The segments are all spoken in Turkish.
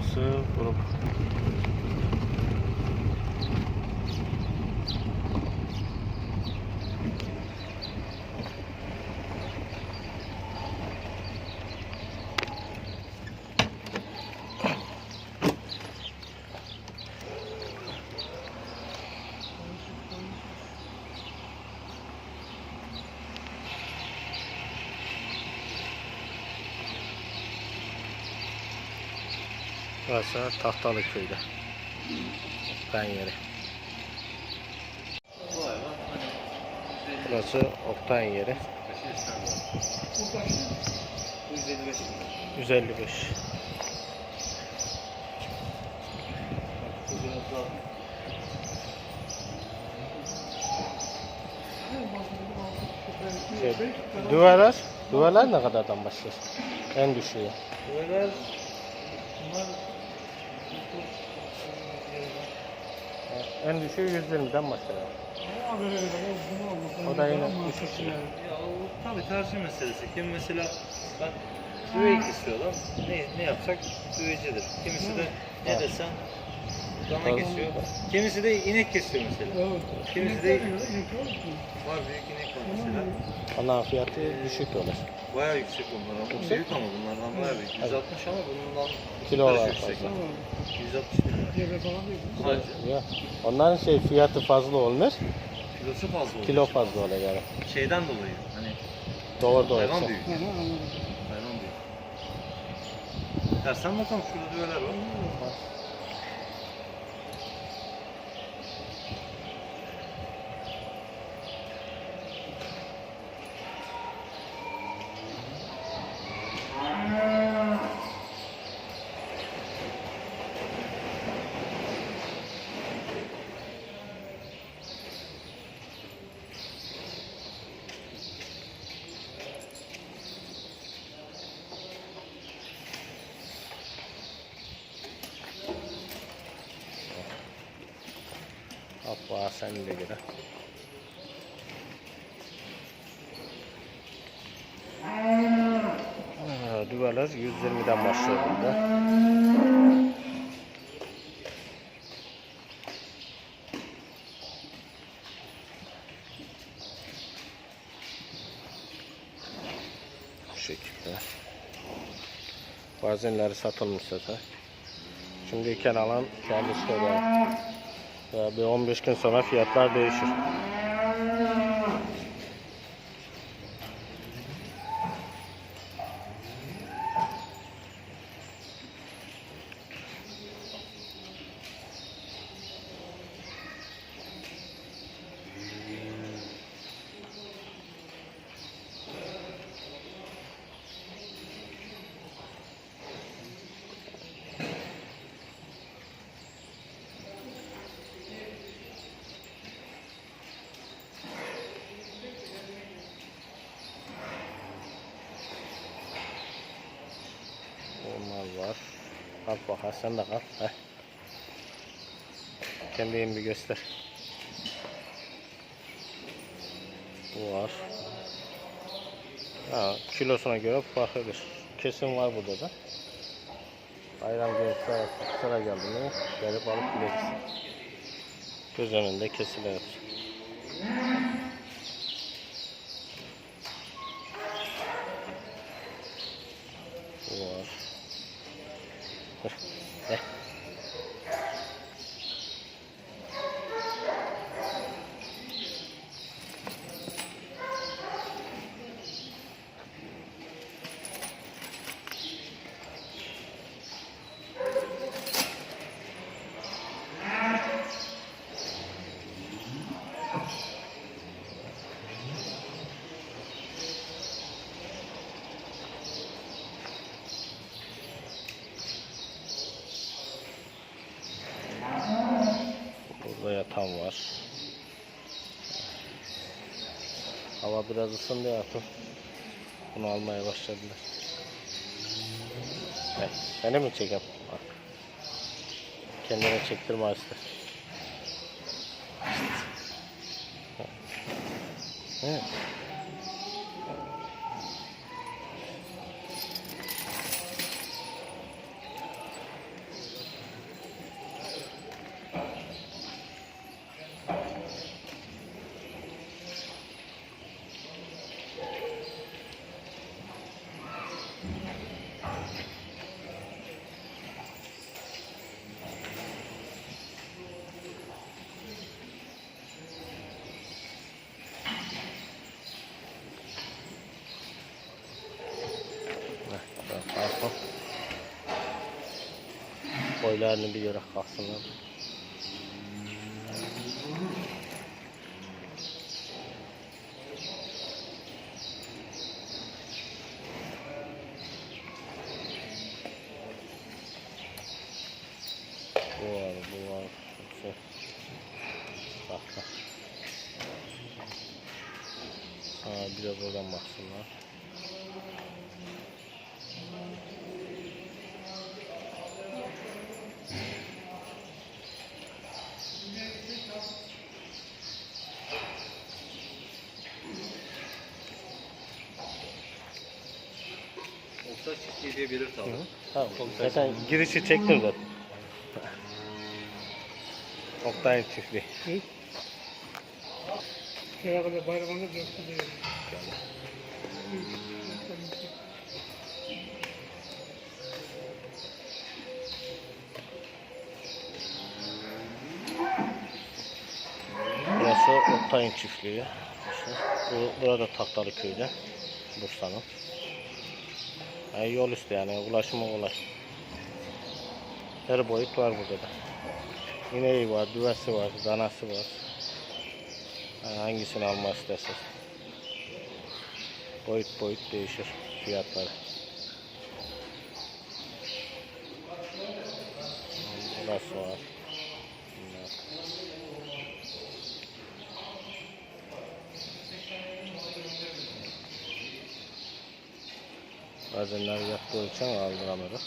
Burası grup. Burası Tahtalı köyde. Ben yeri. Burası Oktay'ın yeri. kaçı yaşlar var? Bu 155 mi? 155. Bu biraz daha Şey, duvarlar, duvarlar ne kadardan başlıyor? En düşüğü. Bunlar En düşüğü 120'den başlıyor. O da yine düşük ya o tabii tercih meselesi. Kim mesela ben düveyik istiyorum. Ne, ne yapsak düveycidir. Kimisi de ne Evet. desen dana kesiyor. Kimisi de inek kesiyor mesela. Kimisi de var büyük inek var mesela. Onların fiyatı düşük olur. Bayağı yüksek onlar ama. Yüksek Büyük ama bunlardan bayağı büyük. 160 ama bundan Kilo olarak fazla. 160 lira. Sadece. Ya, onların şey fiyatı fazla olmuş, Kilosu fazla oluyor. kilo fazla oluyor yani. Şeyden dolayı hani Doğru doğru. hayvan büyük. Hayvan büyük. Tersen bakalım şurada düveler var. De göre. Ha, Duvarlar 120'den başlıyor burada. Bu şekilde. Bazenleri satılmış zaten. Şimdiyken alan kendi söylüyor. Ya bir 15 gün sonra fiyatlar değişir. Onlar var. Kalk bakar sen de kalk. Heh. Kendin bir göster. Bu var. Ha, kilosuna göre farklıdır. Kesim var burada da. Bayram günü sıra, sıra geldi mi gelip alıp gideriz. Göz önünde kesilir. Bu var. Dur, gel. Burada yatan var. Hava biraz ısındı artık. Bunu almaya başladılar. Hey, seni mi çekeyim? Kendine çektirme hasta. Evet. Boylarını bir yere kalksınlar. Bu var, bu var. Bak bak. Ha, bir de buradan baksınlar. Olsa çiftliği diye bilir tabii. Tamam. Zaten girişi çektim zaten. Oktay çiftliği. Şeye kadar dörtte de Burası Oktay'ın çiftliği. İşte bu, burada Taktalı köyde. Bursa'nın. Yani yol üstü yani ulaşımı kolay. Her boyut var burada da. İneği var, düvesi var, danası var. Yani hangisini almak isterseniz. Boyut boyut değişir fiyatları. Burası var. Bazenler yaptığı için aldıramıyoruz.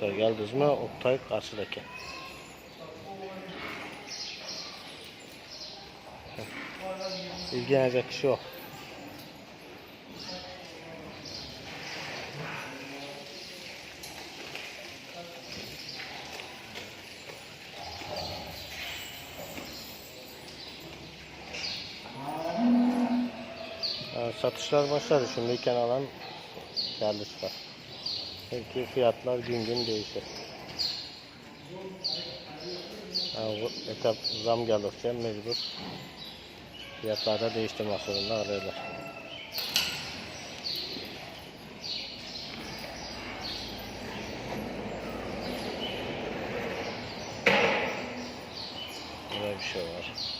Arkadaşlar geldiniz mi? Oktay karşıdaki. İlgilenecek kişi o. Yani satışlar başladı. Şimdiyken alan geldi çıkar. Çünkü fiyatlar gün gün değişir. Yani bu etap zam geldikçe mecbur fiyatlarda değiştirmek zorunda arıyorlar. Böyle bir şey var.